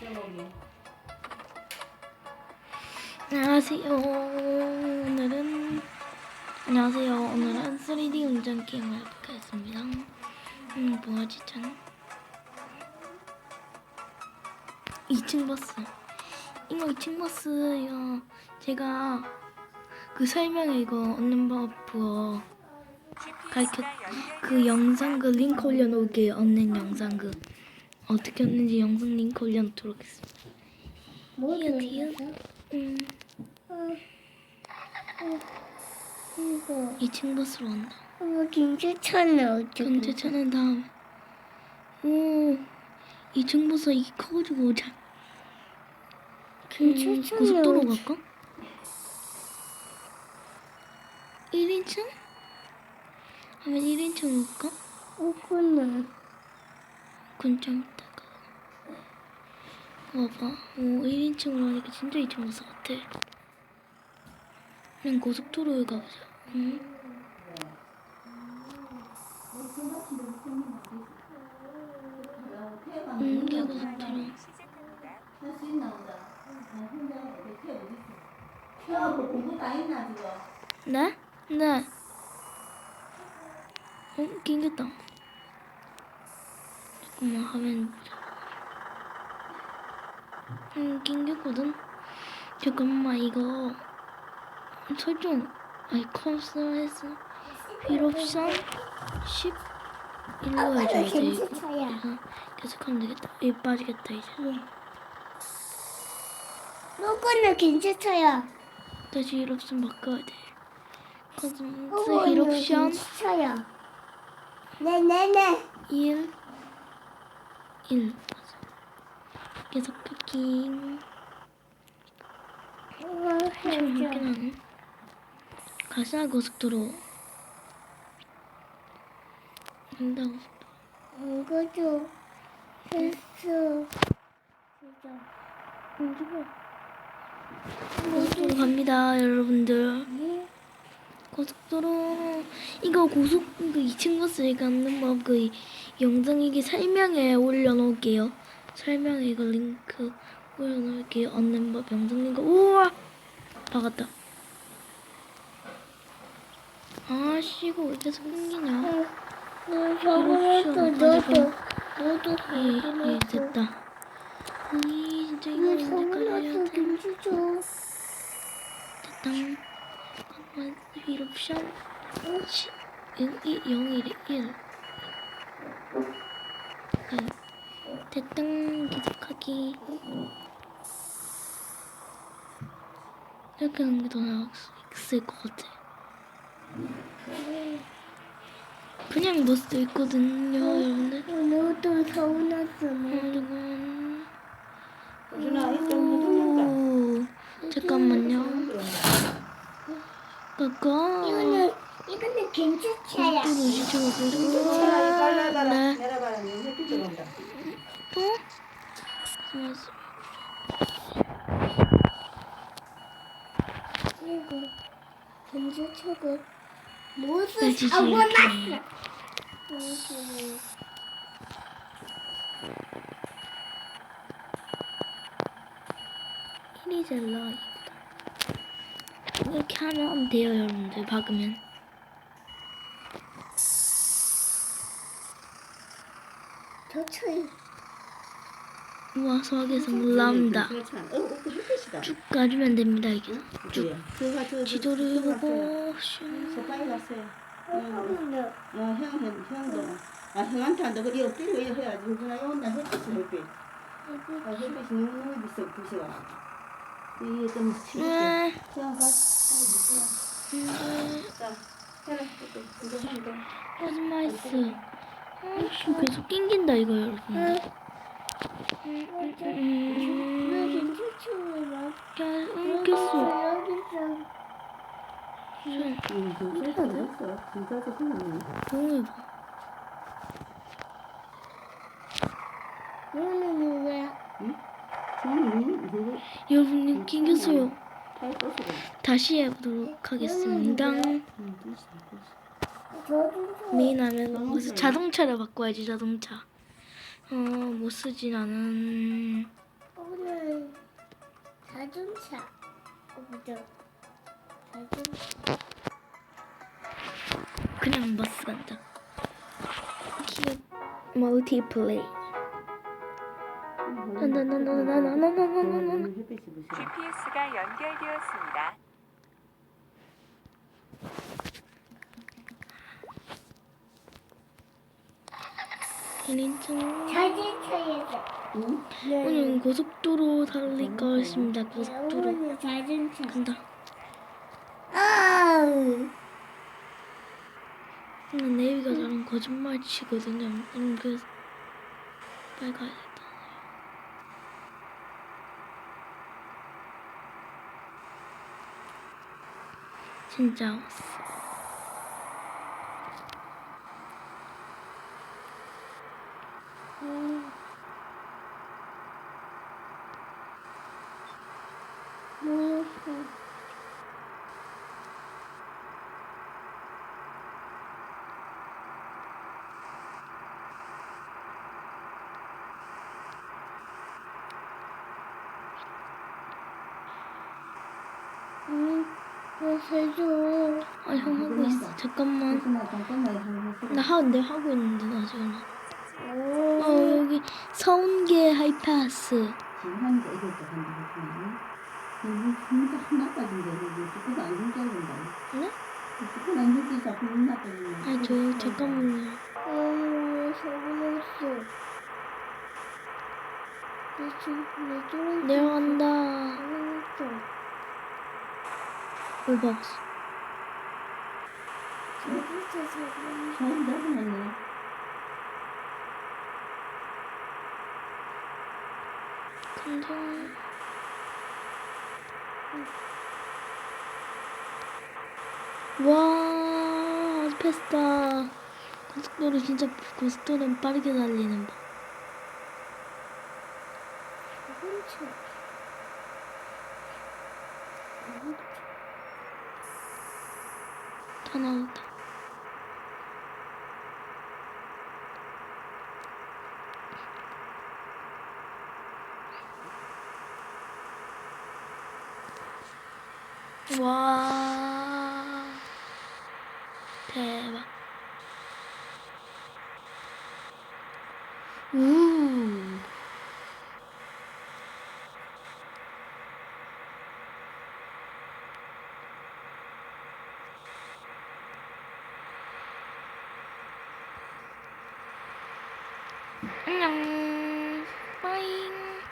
제목이. 안녕하세요. 오늘은 안녕하세요. 오늘은 3D 운전 게임을 해보겠습니다. 음, 뭐하지 전? 2층 버스. 이거 2층 버스요. 제가 그 설명에 이거 얻는 법 그거 가르쳐 그 영상 그 링크 올려놓을게요. 얻는 영상 그 어떻게 얻는지 영상 링크 올려놓도록 하겠습니다. 뭐 이거 뒤에 음. 이거 2층 버스로 온다. 이거 김치천은 어떻게? 경제차는 다음에. 오, 2층 버스 이 커가지고 오자. 음, 경제차는 고속도로 어디- 갈까? 1인칭? 하면 1인칭 올까? 좀 이따가. 봐봐. 오, 1인칭으로 하니까 진짜 2층 버스 같아. 그냥 고속도로에 가보자. 응? 응, 이게 고속도로. 지금? 네? 네. 어, 낑겼다. 잠깐만, 화면 보자. 응, 낑겼거든? 잠깐만, 이거. 설정. 필옵션 10. 일로 해줘야 돼. 이거. 계속하면 되겠다. 이 빠지겠다, 이제. 이거는 김치차야. 다시 일옵션 바꿔야 돼. 이거는 일옵션. 김치차야. 네네네. 1 1 맞아. 계속 이거 좀. 웃긴 하네 가사 고속도로 간다 고속도로 이거도 했어. 진짜. 이거 고속도로 갑니다 여러분들 네. 고속도로 이거 고속 그 2층 버스에 가는 법그 영상 이게 설명에 올려놓을게요 설명에 이거 링크. 올려놓을게요 얻는 법 영상 링크 우와! 박았다. 아씨 이거 왜 계속 끊기냐? 응, 저번에도 너도 너도 예, 예 됐다. 이 진짜 이거 응, 언제까지 해야 돼. 됐다. 잠깐만 이 옵션 0일에 1 됐다 계속하기. 이렇게 하는 게 더 나았을 것 같아. 그냥 버스도 있거든요 여러분들. 서운했으면 그리고 유준아 이좀 오, 잠깐만요. 까까 이거는 이거는. 또 루시처럼 내려가라. 내려가라 네. 내려가라 햇빛 들어온다. 또? 김치차가 무슨 돼지지 사고. 났어? 이거다. 이렇게 하면 돼요, 여러분들. 박으면. 저 차이. 우와. 어, 어, 그 햇빛이다. 쭉 가주면 됩니다, 이게. 저 지도를 저 보고, 슝. 어, 형, 형, 형도. 아, 형한테 한다. 그래, 엎드려 해야지. 유준아, 온다. 햇빛이 햇빛. 아, 햇빛이 너무 비싸, 부셔. 이게 좀. 네. 형, 가. 거짓말했어. 아이씨, 계속 낑긴다, 이거, 여러분 들. 음, 음, 왜 음. 김치차야? 야, 옮겼어. 여기서 응, 진짜 됐어. 진짜 됐어. 조용히 해봐. 이거는 누구야? 응, 이거 여러분, 낑겼어요. 팔 것으로. 다시 해보도록 하겠습니다. 응, 미인하면 무슨 자동차를 바꿔야지 자동차. 어, 못 쓰지 나는. 오늘 자동차. 오늘 그냥 버스 간다. 멀티 플레이. 나나나나나나나나나나 GPS가 연결되었습니다. 인인증. 자전거에서. 응? 오늘 고속도로 달릴 것입니다. 고속도로 오늘 자전거. 간다. 오늘 내비가 나랑 거짓말 치거든요. 음, 그래서 빨리 가야겠다. 진짜 왔어. 음. 뭐였어? 음, 왜 해줘? 아, 형 하고 있어. 잠깐만. 나 하, 내 하고 있는데 나 지금. 오. 어 여기 서운계 하이패스. 지금 이것도 한다 그러면 응? 진짜 혼났다 진짜 그거 안 진짜 된다 네? 그거 안 진짜 자꾸 혼났다 아 저, 잠깐만요. 어우 서운했어. 내려간다. 잘못했어. 서운다 그만해 감사해. 와, 패스다. 고속도로 진짜 고속도로는 빠르게 달리는 법. 서운했어. 다 나온다. 와 대박 우 안녕